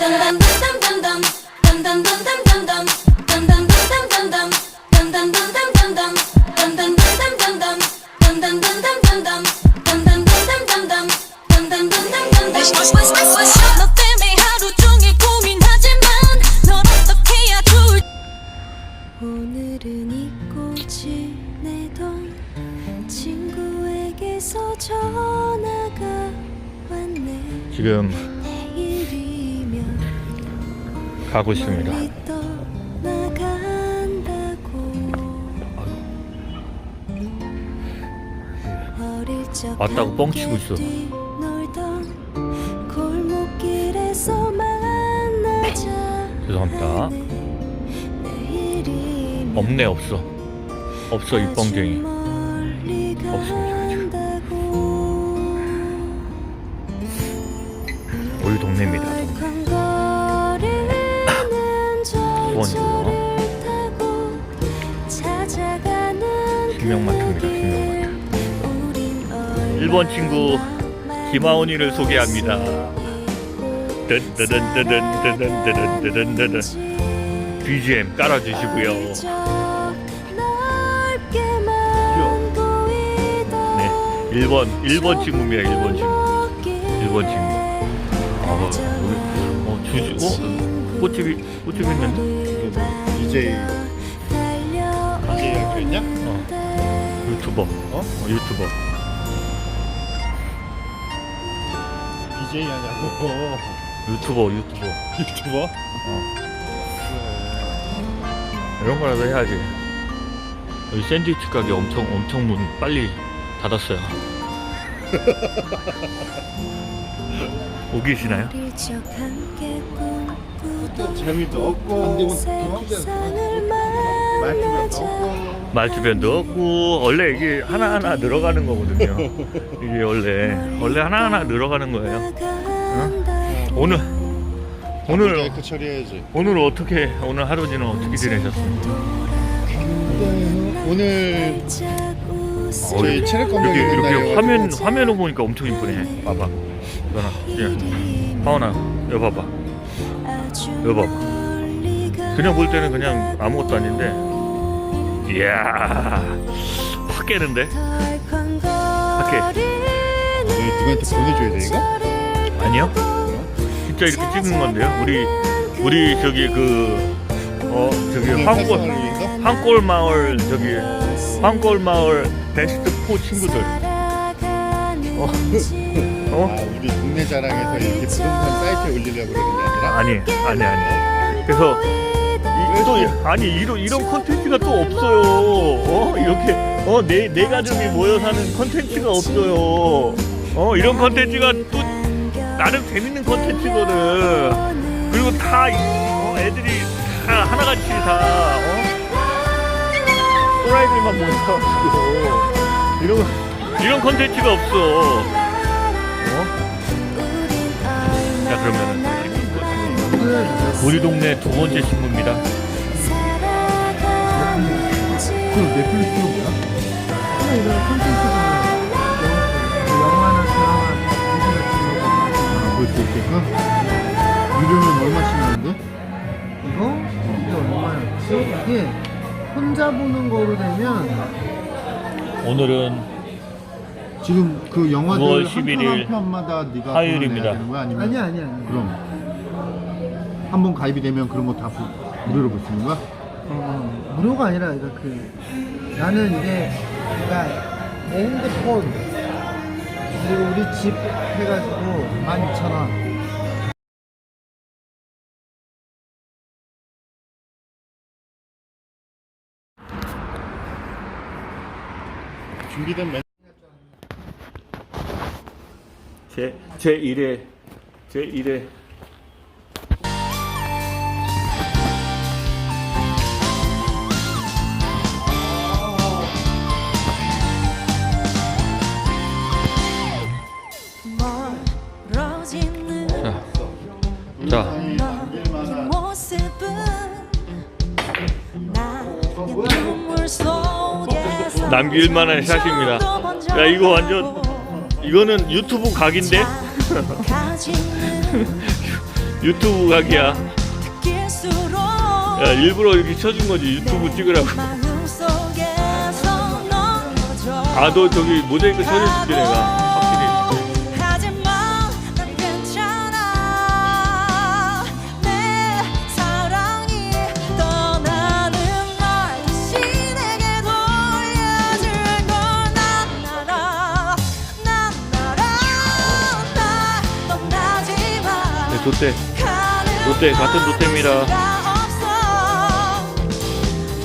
Dum dum dum dum dum dum. Dum dum dum dum dum dum. Dum dum dum dum dum dum. Dum dum dum dum dum dum. Dum dum dum dum dum dum. Dum dum dum dum dum dum. Dum dum dum dum dum what's 가고 있습니다. 왔다고 뻥치고 있어. 죄송합니다. 없네 없어. 없어 이 뻥쟁이. 없습니다. 6번이고요. 김영마트입니다. 김영마트. 1번 친구 김하온이를 소개합니다. 든든든든든든든든든 BGM 깔아주시고요. 네, 1번 1번 친구입니다. 1번 친구. 1번 친구. 아, 우리 어 주주 어 꽃집이 꽃집 있는데 DJ DJ 했냐? 어 유튜버 어, 어 유튜버 DJ 하냐고 유튜버 유튜버 유튜버? 이런 거라도 해야지. 여기 샌드위치 가게 엄청 엄청 문 빨리 닫았어요. 오기 계시나요? 재미도 없고 말투도 없고 말주변도 없고 원래 이게 하나 하나 늘어가는 거거든요. 이게 원래 원래 하나 하나 늘어가는 거예요. 오늘 오늘 모자이크 처리해야지 오늘 어떻게 오늘 하루지는 어떻게 지내셨어요? 오늘 저희 체력 여기 검정 있는 이렇게 날이어가지고 화면 화면으로 보니까 엄청 이쁘네. 봐봐. 이거나 예. 하원아, 여기 봐봐. 여기 봐봐. 그냥 볼 때는 그냥 아무것도 아닌데. 이야, 확 깨는데? 밖에. 너희 누구한테 보내줘야 돼 이거? 아니요? 진짜 이렇게 찍은 건데요. 우리 우리 저기 그 어 저기 오늘 황골? 황골 마을 저기 황골 마을 베스트 4 친구들. 어? 아 어? 우리 동네 자랑에서 이렇게 부동산 사이트에 올리려고 그러는 게 아니라 아니 아니 아니. 그래서 이, 또 아니 이런 이런 콘텐츠가 또 없어요. 어 이렇게 어내 내 가족이 모여 사는 콘텐츠가 없어요. 어 이런 콘텐츠가 또 나름 재밌는 콘텐츠거든. 그리고 다 어, 애들이 다 하나같이 다 어? 또라이들만 모여가지고 이런 이런 콘텐츠가 없어. 어? 그러면은 우리 동네 두 번째 친구입니다. 그럼 넷플릭스는 뭐야? 이런 콘텐츠가 영화나 드라마, 미술 같은 거 볼수 있게끔? 유료는 얼마씩 나는데? 이거? 이게 얼마였지? 이게 혼자 보는 거로 되면 오늘은 지금 그 영화들 9월 한 11일 편한 편마다 네가 화요일입니다. 돈을 내야 되는 거야? 아니면 아니야 아니야 아니야 그럼 한 번 가입이 되면 그런 거 다 무료로 볼 수 있는 거야? 어, 무료가 아니라 그러니까 그 나는 이게 그러니까 내 핸드폰 그리고 우리 집 해가지고 12,000원 준비된 제, 제 1회, 제 1회. 남길만한 샷입니다. 야 이거 완전 이거는 유튜브 각인데? 유튜브 각이야. 야, 일부러 이렇게 쳐준 거지 유튜브 찍으라고. 아 너 저기 모자이크 처리해줄게 내가 롯데 롯데 같은 롯데입니다.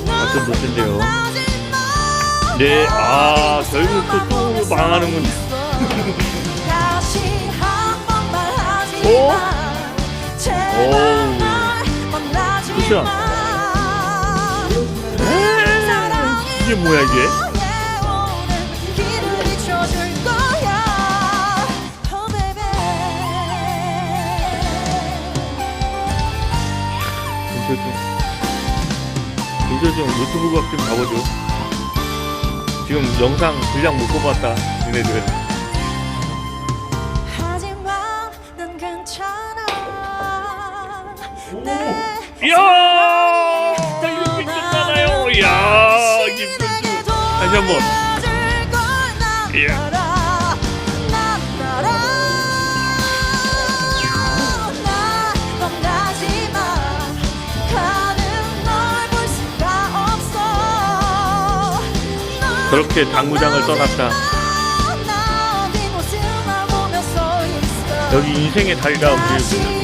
같은 롯데인데요. 네, 아 결국 또, 또 망하는군. 다시 한 번만 하지 오? 만나지 굿샷. 마. 사랑이 이게 뭐야 이게? 김철중 유튜브 각좀 봐보죠 지금 영상 분량 못 뽑았다 니네들 하지만 난 괜찮아. 내 이야! 자 이렇게 끝나나요? 이야 다시 한번. 이야. 그렇게 당구장을 떠났다 여기 인생의 달이라 우리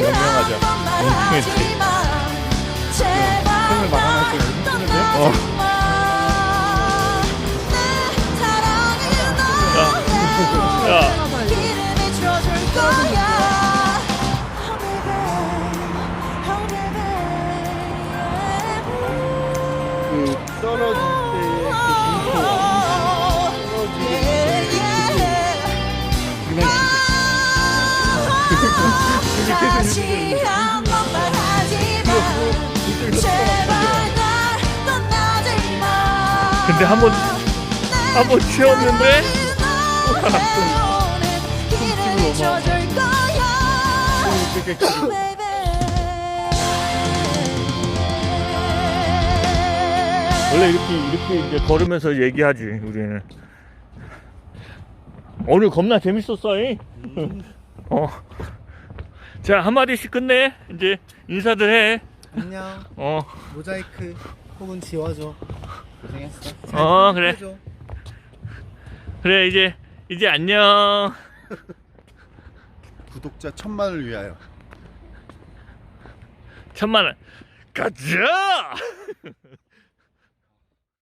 명명하자 인생의 달 생을 마감할 때 힘드는데? 어. 근데 한 번 한번 치웠는데 길을 비춰줄 거야 원래 이렇게 이렇게 이제 걸으면서 얘기하지 우리는 오늘 겁나 재밌었어 이? 어. 자 한마디씩 끝내 이제 인사들 해 안녕 어. 모자이크 혹은 지워줘 고생했어 어, 그래. 해줘. 그래 이제 이제 안녕 구독자 천만을 위하여. 천만 원 가자